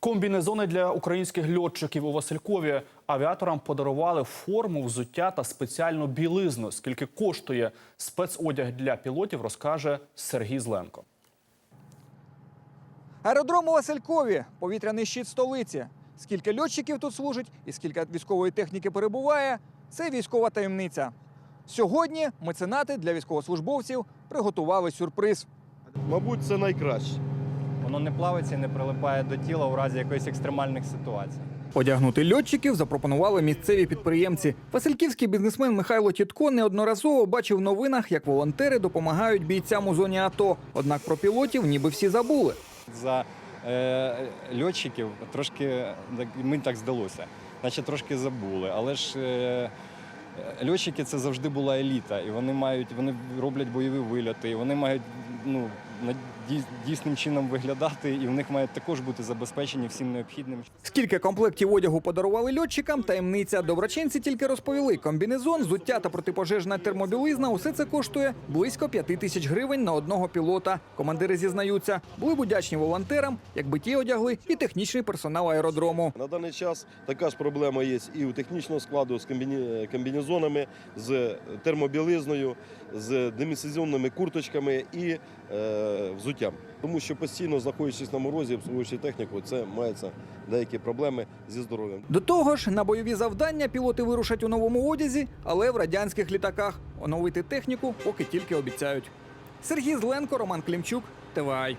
Комбінезони для українських льотчиків у Василькові авіаторам подарували форму, взуття та спеціальну білизну. Скільки коштує спецодяг для пілотів, розкаже Сергій Зленко. Аеродром у Василькові – повітряний щит столиці. Скільки льотчиків тут служить і скільки військової техніки перебуває – це військова таємниця. Сьогодні меценати для військовослужбовців приготували сюрприз. Мабуть, це найкраще. Воно не плавиться і не прилипає до тіла у разі якоїсь екстремальних ситуацій. Одягнути льотчиків запропонували місцеві підприємці. Васильківський бізнесмен Михайло Тітко неодноразово бачив в новинах, як волонтери допомагають бійцям у зоні АТО. Однак про пілотів ніби всі забули. За е, льотчиків трошки мені так здалося, наче трошки забули. Але ж е, льотчики це завжди була еліта, і вони мають, вони роблять бойові вильоти, і вони мають ну, дійсним чином виглядати, і в них мають також бути забезпечені всім необхідним. Скільки комплектів одягу подарували льотчикам, таємниця. Доброчинці тільки розповіли. Комбінезон, взуття та протипожежна термобілизна – усе це коштує близько п'яти тисяч гривень на одного пілота. Командири зізнаються, були б удячні волонтерам, якби ті одягли і технічний персонал аеродрому. На даний час така ж проблема є і у технічного складу з комбінезонами, з термобілизною, з демісезонними курточками і е, взуттям. Тому що постійно знаходячись на морозі, обслуговуючи техніку, це мається деякі проблеми зі здоров'ям. До того ж, на бойові завдання пілоти вирушать у новому одязі, але в радянських літаках. Оновити техніку поки тільки обіцяють. Сергій Зленко, Роман Клімчук, ТВАЙ.